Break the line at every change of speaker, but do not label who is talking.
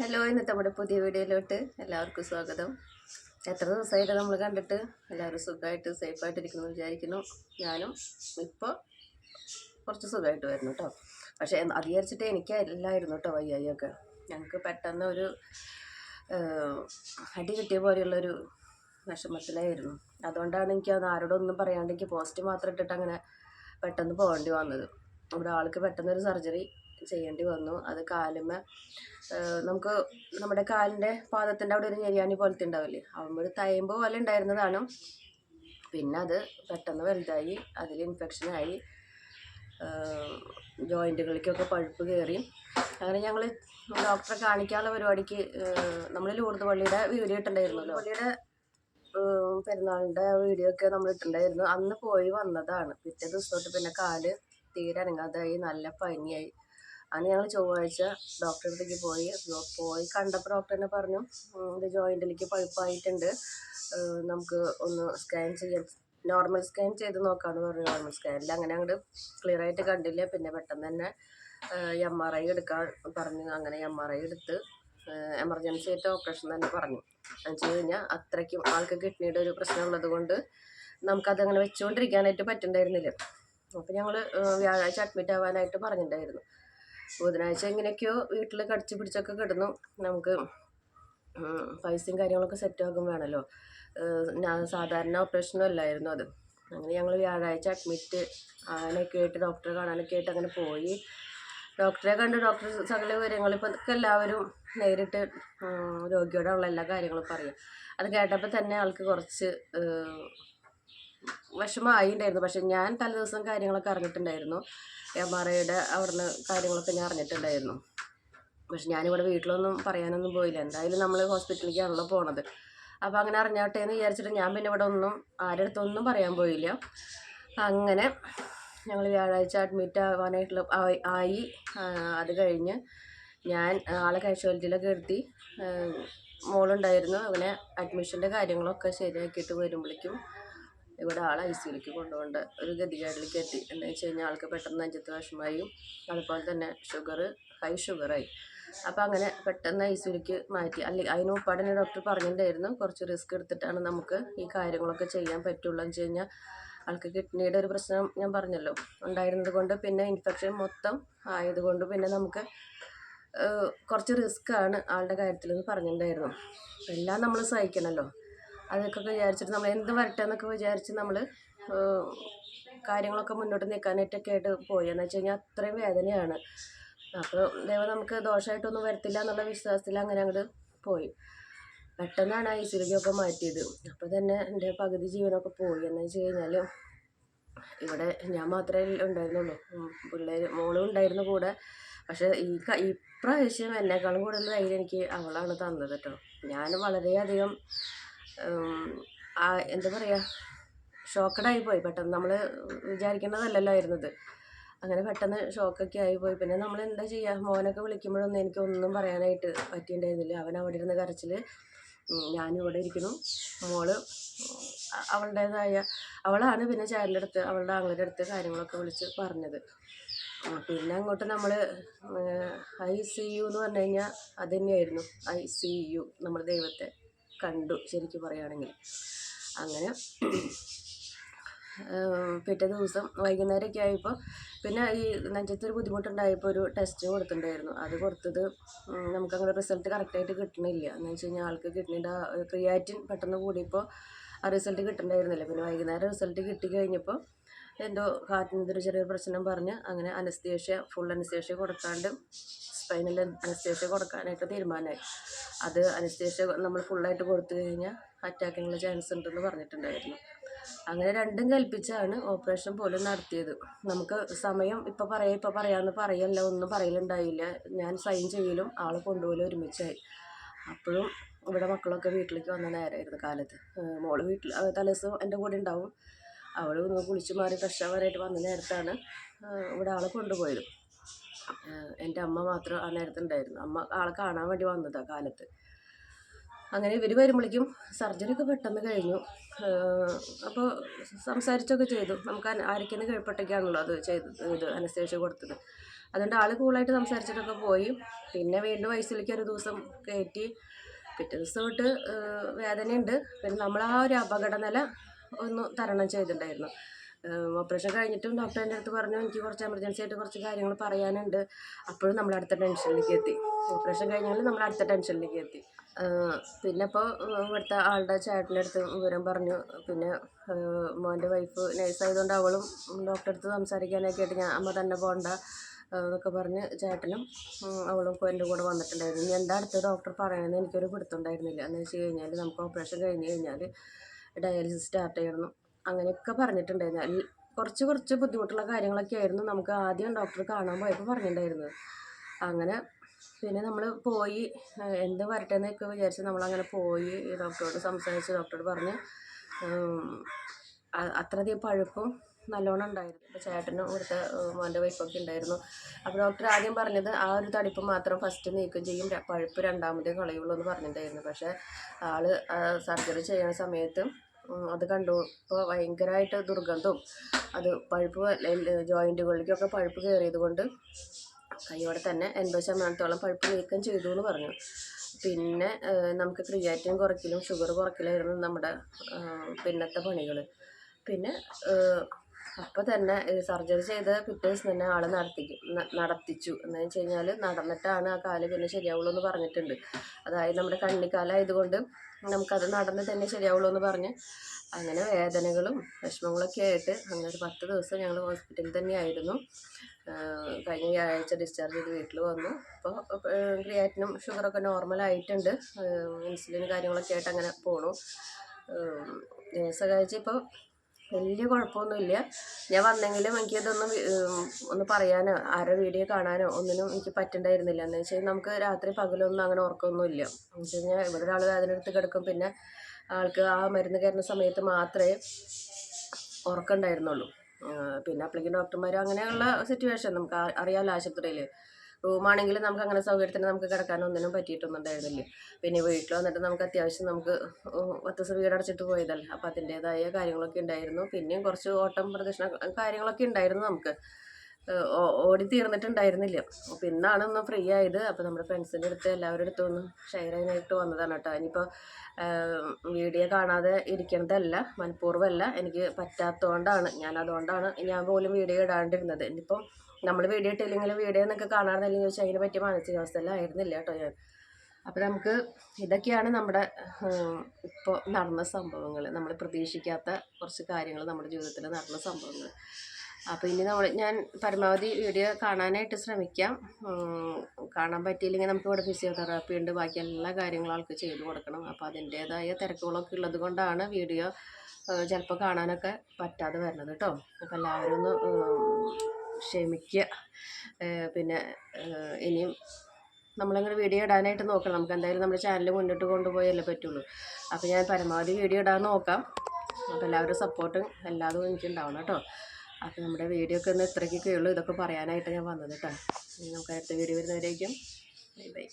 Hello ഇന്നത്തെ നമ്മുടെ പുതിയ വീഡിയോയിലോട്ട് എല്ലാവർക്കും സ്വാഗതം. എത്ര ദിവസമായിട്ട് നമ്മൾ കണ്ടിട്ട് എല്ലാവരും സുഖമായിട്ട് സേഫായിട്ട് ഇരിക്കുന്നു എന്ന് വിചാരിക്കുന്നു. ഞാനും ഇപ്പോൾ കുറച്ച് സുഖമായിട്ട് വരുന്നു കേട്ടോ പക്ഷേ അത് വിചാരിച്ചിട്ട് എനിക്ക് എല്ലായിരുന്നു കേട്ടോ വയ്യായിയൊക്കെ ഞങ്ങൾക്ക് പെട്ടെന്ന് ഒരു അടി കിട്ടിയ പോലെയുള്ളൊരു വിഷമത്തിലായിരുന്നു. അതുകൊണ്ടാണ് എനിക്ക് അത് ആരോടൊന്നും പറയാണ്ട് എനിക്ക് പോസ്റ്റ് മാത്രം ഇട്ടിട്ട് അങ്ങനെ പെട്ടെന്ന് പോകേണ്ടി വന്നത്. ഇവിടെ ആൾക്ക് പെട്ടെന്നൊരു സർജറി ചെയ്യേണ്ടി വന്നു. അത് കാലുമ നമുക്ക് നമ്മുടെ കാലിന്റെ പാദത്തിന്റെ അവിടെ ഒരു ഞെരിയാണി പോലത്തെ ഉണ്ടാവില്ലേ? ഒരു തയമ്പ് പോലെ ഉണ്ടായിരുന്നതാണ്. പിന്നെ അത് പെട്ടെന്ന് വലുതായി അതിൽ ഇൻഫെക്ഷനായി ജോയിന്റുകളിലേക്കൊക്കെ പഴുപ്പ് കയറി. അങ്ങനെ ഞങ്ങൾ ഡോക്ടറെ കാണിക്കാനുള്ള പരിപാടിക്ക് നമ്മൾ ലൂർദ് പള്ളിയുടെ വീഡിയോ ഇട്ടുണ്ടായിരുന്നല്ലോ പള്ളിയുടെ പെരുന്നാളിന്റെ വീഡിയോ ഒക്കെ നമ്മൾ ഇട്ടുണ്ടായിരുന്നു അന്ന് പോയി വന്നതാണ്. പിറ്റേ ദിവസം തൊട്ട് പിന്നെ കാൽ തീരെ അനങ്ങാതായി നല്ല പനിയായി. അന്ന് ഞങ്ങൾ ചൊവ്വാഴ്ച ഡോക്ടറെ അടുത്തേക്ക് പോയി. പോയി കണ്ടപ്പോൾ ഡോക്ടർ തന്നെ പറഞ്ഞു ഇത് ജോയിന്റിലേക്ക് പഴുപ്പായിട്ടുണ്ട്. നമുക്ക് ഒന്ന് സ്കാൻ ചെയ്യാൻ നോർമൽ സ്കാൻ ചെയ്ത് നോക്കാമെന്ന് പറഞ്ഞു. നോർമൽ സ്കാനിൽ അങ്ങനെ അങ്ങോട്ട് ക്ലിയർ ആയിട്ട് കണ്ടില്ല. പിന്നെ പെട്ടെന്ന് തന്നെ എം ആർ ഐ എടുക്കാൻ പറഞ്ഞു. അങ്ങനെ എം ആർ ഐ എടുത്ത് എമർജൻസി ആയിട്ട് ഓപ്പറേഷൻ തന്നെ പറഞ്ഞു. എന്ന് വെച്ച് കഴിഞ്ഞാൽ അത്രയ്ക്കും ആൾക്ക് കിഡ്നിയുടെ ഒരു പ്രശ്നം ഉള്ളത് കൊണ്ട് നമുക്കതങ്ങനെ വെച്ചുകൊണ്ടിരിക്കാനായിട്ട് പറ്റുന്നുണ്ടായിരുന്നില്ല അപ്പോൾ ഞങ്ങൾ വ്യാഴാഴ്ച അഡ്മിറ്റ് ആവാനായിട്ട് പറഞ്ഞിട്ടുണ്ടായിരുന്നു ബുധനാഴ്ച എങ്ങനെയൊക്കെയോ വീട്ടിൽ കടിച്ചു പിടിച്ചൊക്കെ കിടന്നു. നമുക്ക് പൈസയും കാര്യങ്ങളൊക്കെ സെറ്റ് ആക്കും വേണമല്ലോ സാധാരണ ഓപ്പറേഷനും അല്ലായിരുന്നു അത്. അങ്ങനെ ഞങ്ങൾ വ്യാഴാഴ്ച അഡ്മിറ്റ് ആകാനൊക്കെ ആയിട്ട് ഡോക്ടറെ കാണാനൊക്കെ ആയിട്ട് അങ്ങനെ പോയി. ഡോക്ടറെ കണ്ട് ഡോക്ടർ സകല വിവരങ്ങൾ ഇപ്പം ഇതൊക്കെ എല്ലാവരും നേരിട്ട് രോഗിയോടുള്ള എല്ലാ കാര്യങ്ങളും പറയും. അത് കേട്ടപ്പോൾ തന്നെ ആൾക്ക് കുറച്ച് ഉണ്ടായിരുന്നു പക്ഷെ ഞാൻ തലേദിവസം കാര്യങ്ങളൊക്കെ അറിഞ്ഞിട്ടുണ്ടായിരുന്നു. എം ആർ ഐയുടെ അവിടുന്ന് കാര്യങ്ങളൊക്കെ ഞാൻ അറിഞ്ഞിട്ടുണ്ടായിരുന്നു. പക്ഷെ ഞാനിവിടെ വീട്ടിലൊന്നും പറയാനൊന്നും പോയില്ല. എന്തായാലും നമ്മൾ ഹോസ്പിറ്റലിലേക്കാണല്ലോ പോണത്. അപ്പോൾ അങ്ങനെ അറിഞ്ഞാട്ടെ എന്ന് വിചാരിച്ചിട്ട് ഞാൻ പിന്നെ ഇവിടെ ഒന്നും ആരുടെ അടുത്തൊന്നും പറയാൻ പോയില്ല. അങ്ങനെ ഞങ്ങൾ വ്യാഴാഴ്ച അഡ്മിറ്റ് ആവാനായിട്ടുള്ള ആയി- അത് കഴിഞ്ഞ് ഞാൻ ആളെ കാഷ്വാലിറ്റിയിലൊക്കെ എടുത്തി മോളുണ്ടായിരുന്നു. അങ്ങനെ അഡ്മിഷന്റെ കാര്യങ്ങളൊക്കെ ശരിയാക്കിയിട്ട് വരുമ്പോഴേക്കും ഇവിടെ ആൾ ഐ സിയിലേക്ക് കൊണ്ടുപോകേണ്ട. ഒരു ഗതികേടിലേക്ക് എത്തി. എന്ന് വെച്ച് കഴിഞ്ഞാൽ ആൾക്ക് പെട്ടെന്ന് നെഞ്ചത്ത് വിഷമായി അതുപോലെ തന്നെ ഷുഗർ ഹൈ ഷുഗറായി അപ്പോൾ അങ്ങനെ പെട്ടെന്ന് ഐ സിയിലേക്ക് മാറ്റി. അല്ലെങ്കിൽ അതിന് ഉപ്പാടനെ ഡോക്ടർ പറഞ്ഞിട്ടുണ്ടായിരുന്നു കുറച്ച് റിസ്ക് എടുത്തിട്ടാണ് നമുക്ക് ഈ കാര്യങ്ങളൊക്കെ ചെയ്യാൻ പറ്റുള്ളൂ എന്ന് വെച്ച് കഴിഞ്ഞാൽ ആൾക്ക് കിഡ്നിയുടെ ഒരു പ്രശ്നം ഞാൻ പറഞ്ഞല്ലോ. ഉണ്ടായിരുന്നത് കൊണ്ട് പിന്നെ ഇൻഫെക്ഷൻ മൊത്തം ആയതുകൊണ്ട് പിന്നെ നമുക്ക് കുറച്ച് റിസ്ക് ആണ് ആളുടെ കാര്യത്തിൽ എന്ന് പറഞ്ഞിട്ടുണ്ടായിരുന്നു എല്ലാം നമ്മൾ സഹിക്കണമല്ലോ. അതൊക്കെ വിചാരിച്ചിട്ട് നമ്മൾ എന്ത് വരട്ടെ എന്നൊക്കെ വിചാരിച്ച് നമ്മൾ കാര്യങ്ങളൊക്കെ മുന്നോട്ട് നിൽക്കാനായിട്ടൊക്കെ ആയിട്ട് പോയി. എന്ന് വെച്ച് കഴിഞ്ഞാൽ അത്രയും വേദനയാണ്. അപ്പോൾ ദൈവം നമുക്ക് ദോഷമായിട്ടൊന്നും വരത്തില്ല എന്നുള്ള വിശ്വാസത്തിൽ അങ്ങനെ അങ്ങോട്ട് പോയി. പെട്ടെന്നാണ് ഐ സിയിലേക്കൊക്കെ മാറ്റിയത്. അപ്പോൾ തന്നെ എന്റെ പകുതി ജീവനൊക്കെ പോയി. എന്ന് വെച്ച് കഴിഞ്ഞാൽ ഇവിടെ ഞാൻ മാത്രമേ ഉണ്ടായിരുന്നുള്ളൂ. പിള്ളേർ മോളും ഉണ്ടായിരുന്നു കൂടെ. പക്ഷേ ഈ ഇപ്രാവശ്യം എന്നെക്കാളും കൂടുതൽ ധൈര്യം എനിക്ക് അവളാണ് തന്നത് കേട്ടോ. ഞാൻ വളരെയധികം എന്താ പറയുക ഷോക്കഡായി പോയി പെട്ടെന്ന് നമ്മൾ വിചാരിക്കേണ്ടതല്ലല്ലോ ആയിരുന്നത്. അങ്ങനെ പെട്ടെന്ന് ഷോക്കൊക്കെ ആയിപ്പോയി. പിന്നെ നമ്മൾ എന്താ ചെയ്യുക മോനൊക്കെ വിളിക്കുമ്പോഴൊന്നും എനിക്ക് ഒന്നും പറയാനായിട്ട് പറ്റിയിട്ടുണ്ടായിരുന്നില്ല. അവൻ അവിടെ ഇരുന്ന് കരച്ചിൽ ഞാനും ഇവിടെ ഇരിക്കുന്നു. മോൾ അവളുടേതായ അവളാണ് പിന്നെ ചായലിന്റെ അടുത്ത് അവളുടെ ആങ്ങളുടെ അടുത്ത് കാര്യങ്ങളൊക്കെ വിളിച്ച് പറഞ്ഞത്. പിന്നെ അങ്ങോട്ട് നമ്മൾ ഐ സി യു എന്ന് പറഞ്ഞു കഴിഞ്ഞാൽ അത് തന്നെയായിരുന്നു. ഐ സി യു നമ്മൾ ദൈവത്തെ. കണ്ടു ശരിക്കും പറയുകയാണെങ്കിൽ അങ്ങനെ പിറ്റേ ദിവസം വൈകുന്നേരമൊക്കെ ആയപ്പോൾ പിന്നെ ഈ നെഞ്ചത്തൊരു ബുദ്ധിമുട്ടുണ്ടായപ്പോൾ ഒരു ടെസ്റ്റ് കൊടുത്തിട്ടുണ്ടായിരുന്നു. അത് കൊടുത്തത് നമുക്കങ്ങനെ റിസൾട്ട് കറക്റ്റായിട്ട് കിട്ടണില്ല. എന്ന് വെച്ച് കഴിഞ്ഞാൽ ആൾക്ക് കിഡ്നിയുടെ ക്രിയാറ്റിൻ പെട്ടെന്ന് കൂടിയപ്പോൾ ആ റിസൾട്ട് കിട്ടണ്ടായിരുന്നില്ല. പിന്നെ വൈകുന്നേരം റിസൾട്ട് കിട്ടി കഴിഞ്ഞപ്പോൾ എന്തോ ഹാർട്ടിന് ചെറിയ പ്രശ്നം പറഞ്ഞ് അങ്ങനെ അനസ്തേഷ്യ ഫുൾ അനസ്തേഷ്യ കൊടുക്കാണ്ട് സ്പൈനൽ അനസ്തേഷ്യ കൊടുക്കാനായിട്ട് തീരുമാനമായി. അത് അനസ്തേഷ്യ നമ്മൾ ഫുള്ളായിട്ട് കൊടുത്തു കഴിഞ്ഞാൽ അറ്റാക്കിനുള്ള ചാൻസ് ഉണ്ടെന്ന് പറഞ്ഞിട്ടുണ്ടായിരുന്നു. അങ്ങനെ രണ്ടും കൽപ്പിച്ചാണ് ഓപ്പറേഷൻ പോലും നടത്തിയത്. നമുക്ക് സമയം ഇപ്പം പറയാം ഇപ്പം പറയാമെന്ന് പറയല്ല ഒന്നും പറയലുണ്ടായില്ല. ഞാൻ സൈൻ ചെയ്യലും ആളെ കൊണ്ടുപോലും ഒരുമിച്ചായി. അപ്പോഴും ഇവിടെ മക്കളൊക്കെ വീട്ടിലേക്ക് വന്ന നേരമായിരുന്നു കാലത്ത്. മോൾ വീട്ടിൽ തലേസം എന്റെ കൂടെ ഉണ്ടാവും. അവൾ ഒന്ന് കുളിച്ച് മാറി ഫ്രഷ് ആവാനായിട്ട് വന്ന നേരത്താണ് ഇവിടെ ആളെ കൊണ്ടുപോയത്. എന്റെ അമ്മ മാത്രം ആ നേരത്ത് ഉണ്ടായിരുന്നു. അമ്മ ആളെ കാണാൻ വേണ്ടി വന്നതാണ് കാലത്ത്. അങ്ങനെ ഇവർ വരുമ്പോഴേക്കും സർജറി ഒക്കെ പെട്ടെന്ന് കഴിഞ്ഞു. അപ്പോൾ സംസാരിച്ചൊക്കെ ചെയ്തു. നമുക്ക് ആരൊക്കെയെന്ന് കീഴ്പ്പെട്ടൊക്കെയാണല്ലോ അത് ചെയ്തത് ഇത് അനസ്തേഷ്യ കൊടുത്തത്. അതുകൊണ്ട് ആൾ കൂളായിട്ട് സംസാരിച്ചിട്ടൊക്കെ പോയി. പിന്നെ വീണ്ടും വയസ്സിലേക്ക് ഒരു ദിവസം കയറ്റി. പിറ്റേ ദിവസം തൊട്ട് വേദനയുണ്ട്. പിന്നെ നമ്മൾ ആ ഒരു അപകടനില ഒന്ന് തരണം ചെയ്തിട്ടുണ്ടായിരുന്നു. ഓപ്പറേഷൻ കഴിഞ്ഞിട്ടും ഡോക്ടർ എന്റെ അടുത്ത് പറഞ്ഞു എനിക്ക് കുറച്ച് എമർജൻസി ആയിട്ട് കുറച്ച് കാര്യങ്ങൾ പറയാനുണ്ട്. അപ്പോഴും നമ്മൾ അടുത്ത ടെൻഷനിലേക്ക് എത്തി. ഓപ്പറേഷൻ കഴിഞ്ഞാൽ നമ്മൾ അടുത്ത ടെൻഷനിലേക്ക് എത്തി. പിന്നെ ഇപ്പോൾ ഇവിടുത്തെ ആളുടെ ചേട്ടന്റെ അടുത്ത് വിവരം പറഞ്ഞു. പിന്നെ മോന്റെ വൈഫ് നഴ്സായതുകൊണ്ട് അവളും ഡോക്ടറെ അടുത്ത് സംസാരിക്കാനൊക്കെ ആയിട്ട് ഞാൻ അമ്മ തന്നെ പോകണ്ട എന്നൊക്കെ പറഞ്ഞ് ചേട്ടനും അവളും ഇപ്പോൾ എന്റെ കൂടെ വന്നിട്ടുണ്ടായിരുന്നു. എന്താ അടുത്ത ഡോക്ടർ പറയണമെന്ന് എനിക്കൊരു പിടുത്തമുണ്ടായിരുന്നില്ല എന്ന് വെച്ച് കഴിഞ്ഞാൽ നമുക്ക് ഓപ്പറേഷൻ കഴിഞ്ഞ് കഴിഞ്ഞാൽ ഡയാലിസിസ് സ്റ്റാർട്ട് ചെയ്യണം. അങ്ങനെയൊക്കെ പറഞ്ഞിട്ടുണ്ടായിരുന്നു. കുറച്ച് കുറച്ച് ബുദ്ധിമുട്ടുള്ള കാര്യങ്ങളൊക്കെ ആയിരുന്നു നമുക്ക് ആദ്യം ഡോക്ടർ കാണാൻ പോയപ്പോൾ പറഞ്ഞിട്ടുണ്ടായിരുന്നത്. അങ്ങനെ പിന്നെ നമ്മൾ പോയി എന്ത് വരട്ടെ എന്നൊക്കെ വിചാരിച്ച് നമ്മളങ്ങനെ പോയി ഡോക്ടറോട് സംസാരിച്ച് ഡോക്ടറോട് പറഞ്ഞ് അത്രയധികം പഴുപ്പും നല്ലോണം ഉണ്ടായിരുന്നു. ഇപ്പോൾ ചേട്ടനും ഇവിടുത്തെ മോന്റെ വൈഫൊക്കെ ഉണ്ടായിരുന്നു. അപ്പോൾ ഡോക്ടർ ആദ്യം പറഞ്ഞത് ആ ഒരു തടിപ്പ് മാത്രം ഫസ്റ്റ് നീക്കം ചെയ്യും പഴുപ്പ് രണ്ടാമതേ കളയുള്ളൂ എന്ന് പറഞ്ഞിട്ടുണ്ടായിരുന്നു. പക്ഷേ ആൾ സർജറി ചെയ്യുന്ന സമയത്ത് അത് കണ്ടു. ഇപ്പോൾ ഭയങ്കരമായിട്ട് ദുർഗന്ധവും അത് പഴുപ്പ് ജോയിന്റുകളിലേക്കൊക്കെ പഴുപ്പ് കയറിയത് കൊണ്ട് കൈയോടെ തന്നെ എൺപത് ശതമാനത്തോളം പഴുപ്പ് നീക്കം ചെയ്തു എന്ന് പറഞ്ഞു. പിന്നെ നമുക്ക് ക്രിയാറ്റിൻ കുറയ്ക്കലും ഷുഗർ കുറയ്ക്കലായിരുന്നു നമ്മുടെ പിന്നത്തെ പണികൾ പിന്നെ അപ്പോൾ തന്നെ സർജറി ചെയ്ത് പിറ്റേ ദിവസം തന്നെ ആൾ നടത്തിക്കും. നടത്തിച്ചു. എന്ന് വെച്ച് കഴിഞ്ഞാൽ നടന്നിട്ടാണ് ആ കാൽ പിന്നെ ശരിയാവുള്ളൂ എന്ന് പറഞ്ഞിട്ടുണ്ട്. അതായത് നമ്മുടെ കണ്ണിക്കാലായതുകൊണ്ട് നമുക്കത് നടന്ന് തന്നെ ശരിയാവുള്ളൂ എന്ന് പറഞ്ഞ് അങ്ങനെ വേദനകളും വിഷമങ്ങളൊക്കെ ആയിട്ട് അങ്ങനെ ഒരു പത്ത് ദിവസം ഞങ്ങൾ ഹോസ്പിറ്റലിൽ തന്നെയായിരുന്നു. കഴിഞ്ഞ വ്യാഴാഴ്ച ഡിസ്ചാർജ് ചെയ്ത് വീട്ടിൽ വന്നു. അപ്പോൾ ക്രിയാറ്റിനും ഷുഗറൊക്കെ നോർമലായിട്ടുണ്ട് ഇൻസുലിൻ കാര്യങ്ങളൊക്കെ ആയിട്ട് അങ്ങനെ പോണു. കഴിച്ച് ഇപ്പോൾ വലിയ കുഴപ്പമൊന്നുമില്ല. ഞാൻ വന്നെങ്കിലും എനിക്കിതൊന്ന് ഒന്ന് പറയാനോ ആരോ വീഡിയോ കാണാനോ ഒന്നിനും എനിക്ക് പറ്റണ്ടായിരുന്നില്ല. എന്ന് വെച്ചാൽ നമുക്ക് രാത്രി പകലൊന്നും അങ്ങനെ ഉറക്കമൊന്നുമില്ല എന്ന് വെച്ച് കഴിഞ്ഞാൽ ഇവിടെ ഒരാൾ വേദന എടുത്ത് കിടക്കും. പിന്നെ ആൾക്ക് ആ മരുന്ന് കയറുന്ന സമയത്ത് മാത്രമേ ഉറക്കമുണ്ടായിരുന്നുള്ളൂ പിന്നെ അപ്പോഴേക്കും ഡോക്ടർമാർ അങ്ങനെയുള്ള സിറ്റുവേഷൻ നമുക്ക് അറിയാമല്ലോ ആശുപത്രിയിൽ റൂമാണെങ്കിലും നമുക്ക് അങ്ങനെ സൗകര്യത്തിന് നമുക്ക് കിടക്കാൻ ഒന്നിനും പറ്റിയിട്ടൊന്നും ഉണ്ടായിരുന്നില്ല. പിന്നെ വീട്ടിൽ വന്നിട്ട് നമുക്ക് അത്യാവശ്യം നമുക്ക് പത്ത് ദിവസം വീടടച്ചിട്ട് പോയതല്ലേ. അപ്പോൾ അതിന്റേതായ കാര്യങ്ങളൊക്കെ ഉണ്ടായിരുന്നു. പിന്നെയും കുറച്ച് ഓട്ടം പ്രദക്ഷിണ കാര്യങ്ങളൊക്കെ ഉണ്ടായിരുന്നു നമുക്ക്. ഓടി തീർന്നിട്ടുണ്ടായിരുന്നില്ല. അപ്പോൾ ഇന്നാണ് ഒന്ന് ഫ്രീ ആയത്. അപ്പോൾ നമ്മുടെ ഫ്രണ്ട്സിന്റെ അടുത്ത് എല്ലാവരുടെ അടുത്തും ഒന്ന് ഷെയർ ചെയ്യാനായിട്ട് വന്നതാണ് കേട്ടോ. ഇനിയിപ്പോൾ വീഡിയോ കാണാതെ ഇരിക്കുന്നതല്ല മനഃപൂർവമല്ല. എനിക്ക് പറ്റാത്തതുകൊണ്ടാണ് ഞാൻ അതുകൊണ്ടാണ് ഞാൻ പോലും വീഡിയോ ഇടാണ്ടിരുന്നത്. ഇനിയിപ്പം നമ്മൾ വീഡിയോ ഇട്ടില്ലെങ്കിൽ വീഡിയോ എന്നൊക്കെ കാണാറില്ലെങ്കിൽ ചോദിച്ചാൽ അതിനെ പറ്റിയ മാനസികാവസ്ഥയിലായിരുന്നില്ല കേട്ടോ ഞാൻ. അപ്പോൾ നമുക്ക് ഇതൊക്കെയാണ് നമ്മുടെ ഇപ്പോൾ നടന്ന സംഭവങ്ങൾ നമ്മൾ പ്രതീക്ഷിക്കാത്ത കുറച്ച് കാര്യങ്ങൾ നമ്മുടെ ജീവിതത്തിൽ നടന്ന സംഭവങ്ങൾ അപ്പോൾ ഇനി നമ്മൾ ഞാൻ പരമാവധി വീഡിയോ കാണാനായിട്ട് ശ്രമിക്കാം. കാണാൻ പറ്റിയില്ലെങ്കിൽ നമുക്ക് ഇവിടെ ഫിസിയോതെറാപ്പി ഉണ്ട്. ബാക്കി എല്ലാ കാര്യങ്ങളും ആൾക്ക് ചെയ്തു കൊടുക്കണം. അപ്പോൾ അതിന്റേതായ തിരക്കുകളൊക്കെ ഉള്ളത് കൊണ്ടാണ് വീഡിയോ ചിലപ്പോൾ കാണാനൊക്കെ പറ്റാതെ വരുന്നത് കേട്ടോ. അപ്പോൾ എല്ലാവരും ഒന്ന് ക്ഷമിക്കുക. പിന്നെ ഇനിയും നമ്മളങ്ങനെ വീഡിയോ ഇടാനായിട്ട് നോക്കണം. നമുക്ക് എന്തായാലും നമ്മുടെ ചാനൽ മുന്നോട്ട് കൊണ്ടുപോയല്ലേ പറ്റുള്ളൂ. അപ്പോൾ ഞാൻ പരമാവധി വീഡിയോ ഇടാൻ നോക്കാം. അപ്പോൾ എല്ലാവരും സപ്പോർട്ടും എല്ലാതും എനിക്ക് ഉണ്ടാവണം കേട്ടോ. അപ്പോൾ നമ്മുടെ വീഡിയോ ഒക്കെ ഒന്ന് ഇത്രയ്ക്കൊക്കെ ഉള്ളൂ. ഇതൊക്കെ പറയാനായിട്ട് ഞാൻ വന്നത് കേട്ടോ. നമുക്ക് അടുത്ത വീഡിയോ വരുന്നവരേക്കും. Bye bye